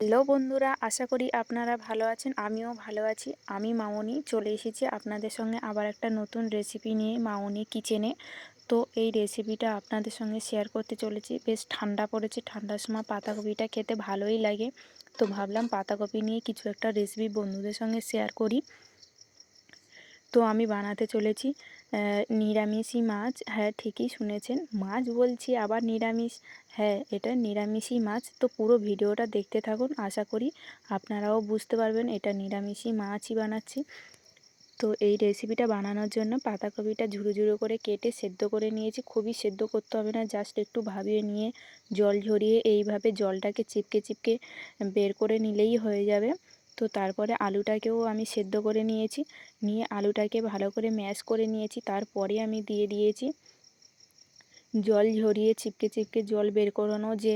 Hello বন্ধুরা, আশা করি আপনারা ভালো আছেন, আমিও ভালো আছি। আমি মামনি, চলে এসেছি আপনাদের সঙ্গে আবার একটা নতুন রেসিপি নিয়ে মামনি কিচেনে তো এই রেসিপিটা আপনাদের সঙ্গে শেয়ার করতে চলেছি। বেশ ঠান্ডা পড়েছে, ঠান্ডার সময় পাতাকপিটা খেতে ভালোই লাগে। তো ভাবলাম পাতাকপি নিয়ে কিছু একটা রেসিপি বন্ধুদের সঙ্গে শেয়ার করি। তো আমি বানাতে চলেছি। নিরামিষই মাছ। হ্যাঁ ঠিকই শুনেছেন। মাছ বলছি আবার নিরামিষ। হ্যাঁ এটা নিরামিষই মাছ। তো পুরো ভিডিওটা দেখতে থাকুন। আশা করি আপনারাও বুঝতে পারবেন এটা নিরামিষই মাছই বানাচ্ছি। তো এই রেসিপিটা বানানোর জন্য পাতাকপিটা ঝুরো ঝুরো করে কেটে সেদ্ধ করে নিয়েছি। খুবই সেদ্ধ করতে হবে না জাস্ট একটু ভাবিয়ে নিয়ে জল ঝরিয়ে এইভাবে জলটাকে চিপকে চিপকে বের করে নিলেই হয়ে যাবে। তো তারপরে আলুটাকেও আমি সেদ্ধ করে নিয়েছি। নিয়ে আলুটাকে ভালো করে ম্যাশ করে নিয়েছি, তারপরে আমি দিয়ে দিয়েছি জল ঝরিয়ে চিপকে চিপকে জল বের করানো যে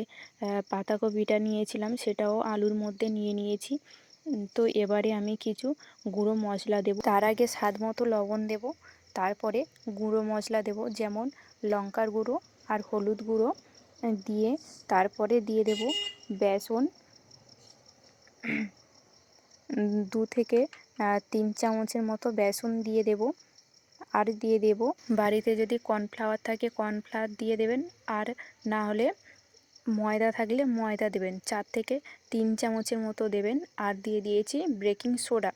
পাতাকপিটা নিয়েছিলাম সেটাও আলুর মধ্যে নিয়ে নিয়েছি। তো এবারে আমি কিছু গুঁড়ো মশলা দেব। তার আগে স্বাদ মতো লবণ দেব, তারপরে গুঁড়ো মশলা দেব, যেমন লঙ্কার গুঁড়ো আর হলুদ গুঁড়ো দিয়ে, তারপরে দিয়ে দেব বেসন। দু থেকে তিন চামচের মতো বেসন দিয়ে দেব। আর দিয়ে দেব, বাড়িতে যদি কর্নফ্লাওয়ার থাকে, কর্নফ্লাওয়ার দিয়ে দেবেন। আর না হলে ময়দা থাকলে ময়দা দেবেন। চার থেকে তিন চামচের মতো দেবেন। আর দিয়ে দিয়েছি বেকিং সোডা।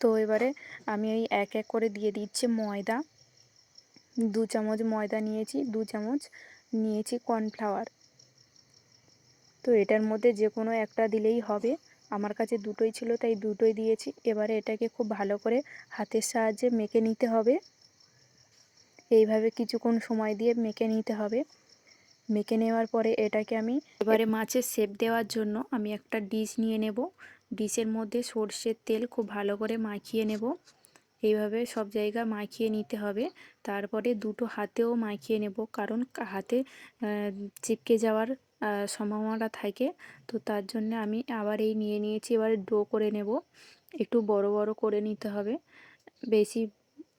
তো এবারে আমি ওই এক এক করে দিয়ে দিচ্ছি ময়দা। দু চামচ ময়দা নিয়েছি, দু চামচ নিয়েছি কর্নফ্লাওয়ার। তো এটার মধ্যে যে কোনো একটা দিলেই হবে। আমার কাছে দুটোই ছিল, তাই দুটোই দিয়েছি। এবারে এটাকে খুব ভালো করে হাতের সাহায্যে মেখে নিতে হবে। এইভাবে কিছুক্ষণ সময় দিয়ে মেখে নিতে হবে। মেখে নেওয়ার পরে এটাকে আমি এবারে মাছের শেপ দেওয়ার জন্য আমি একটা ডিশ নিয়ে নেব। ডিশের মধ্যে সর্ষের তেল খুব ভালো করে মাখিয়ে নেব। এইভাবে সব জায়গা মাখিয়ে নিতে হবে। তারপরে দুটো হাতেও মাখিয়ে নেব, কারণ হাতে চিপকে যাওয়ার সম্ভাবনাটা থাকে। তো তার জন্য আমি আবার এই নিয়ে নিয়েছি, এবার ডো করে নেব। একটু বড় বড় করে নিতে হবে। বেশি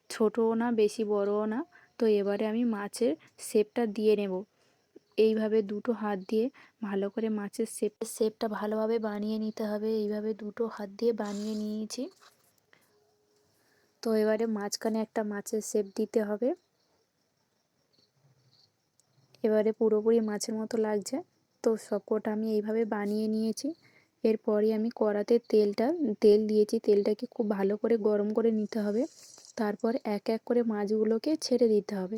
ছোটও না, বেশি বড়ও না। তো এবারে আমি মাছের শেপটা দিয়ে নেব। এইভাবে দুটো হাত দিয়ে ভালো করে মাছের শেপ, শেপটা ভালোভাবে বানিয়ে নিতে হবে। এইভাবে দুটো হাত দিয়ে বানিয়ে নিয়েছি। তো এবারে মাঝখানে একটা মাছের শেপ দিতে হবে। এবারে পুরোপুরি মাছের মতো লাগছে। তো সবকটা আমি এইভাবে বানিয়ে নিয়েছি। এরপরই আমি কড়াতে তেলটা, তেল দিয়েছি। তেলটাকে খুব ভালো করে গরম করে নিতে হবে। তারপর এক এক করে মাছগুলোকে ছেড়ে দিতে হবে।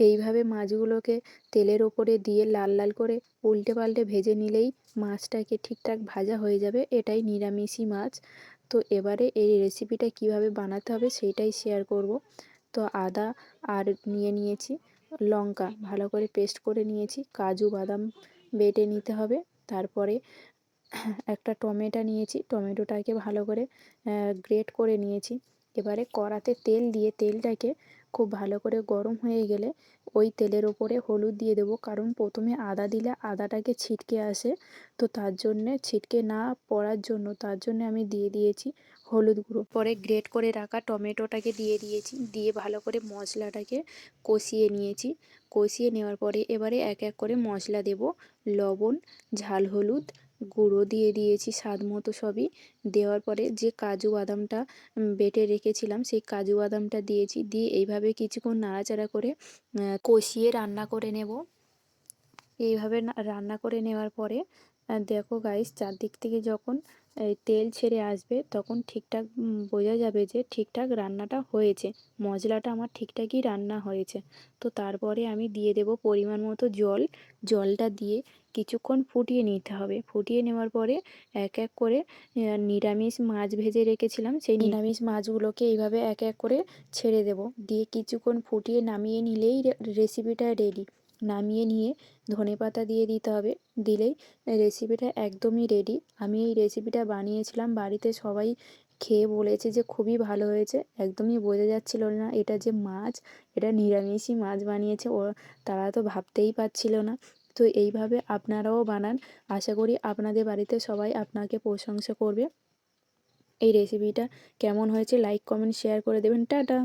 এইভাবে মাছগুলোকে তেলের ওপরে দিয়ে লাল লাল করে উল্টে পাল্টে ভেজে নিলেই মাছটাকে ঠিকঠাক ভাজা হয়ে যাবে। এটাই নিরামিষই মাছ। তো এবারে এই রেসিপিটা কীভাবে বানাতে হবে সেইটাই শেয়ার করব। তো আদা আর নিয়ে নিয়েছি। লঙ্কা ভালো করে পেস্ট করে নিয়েছি। কাজু, বাদাম বেটে নিতে হবে। তারপরে একটা টমেটো নিয়েছি। টমেটোটাকে ভালো করে গ্রেট করে নিয়েছি। এবারে কড়াতে তেল দিয়ে তেলটাকে খুব ভালো করে গরম হয়ে গেলে ওই তেলের ওপরে হলুদ দিয়ে দেবো। কারণ প্রথমে আদা দিলে আদাটাকে ছিটকে আসে। তো তার জন্যে ছিটকে না পড়ার জন্য তার জন্য আমি দিয়ে দিয়েছি হলুদ গুঁড়ো। পরে গ্রেট করে রাখা টমেটোটাকে দিয়ে দিয়েছি। দিয়ে ভালো করে মশলাটাকে কষিয়ে নিয়েছি। কষিয়ে নেওয়ার পরে এবারে এক এক করে মশলা দেব। লবণ, ঝাল হলুদ গুঁড়ো দিয়ে দিয়েছি স্বাদ মতো সবই। দেওয়ার পরে যে কাজু বাদামটা বেটে রেখেছিলাম, সেই কাজু বাদামটা দিয়েছি। দিয়ে এইভাবে কিছুক্ষণ নাড়াচাড়া করে কষিয়ে রান্না করে নেব। এইভাবে রান্না করে নেওয়ার পরে দেখো গাইস চারদিক থেকে যখন তেল ছেড়ে আসবে তখন ঠিকঠাক বোঝা যাবে যে ঠিকঠাক রান্নাটা হয়েছে। মশলাটা আমার ঠিকঠাকই রান্না হয়েছে। তো তারপরে আমি দিয়ে দেব পরিমাণ মতো জল। জলটা দিয়ে কিছুক্ষণ ফুটিয়ে নিতে হবে। ফুটিয়ে নেওয়ার পরে এক এক করে নিরামিষ মাছ ভেজে রেখেছিলাম সেই নিরামিষ মাছগুলোকে এইভাবে এক এক করে ছেড়ে দেব। দিয়ে কিছুক্ষণ ফুটিয়ে নামিয়ে নিলেই রেসিপিটা রেডি নামিয়ে নিয়ে ধনে পাতা দিয়ে দিতে হবে। দিলেই রেসিপিটা একদমই রেডি আমি এই রেসিপিটা বানিয়েছিলাম, বাড়িতে সবাই খেয়ে বলেছে যে খুবই ভালো হয়েছে। একদমই বোঝা যাচ্ছিল না এটা যে মাছ, এটা নিরামিষই মাছ বানিয়েছে। ও, তারা তো ভাবতেই পারছিল না। তো এইভাবে আপনারাও বানান। আশা করি আপনাদের বাড়িতে সবাই আপনাকে প্রশংসা করবে। এই রেসিপিটা কেমন হয়েছে লাইক কমেন্ট শেয়ার করে দেবেন। টাটা!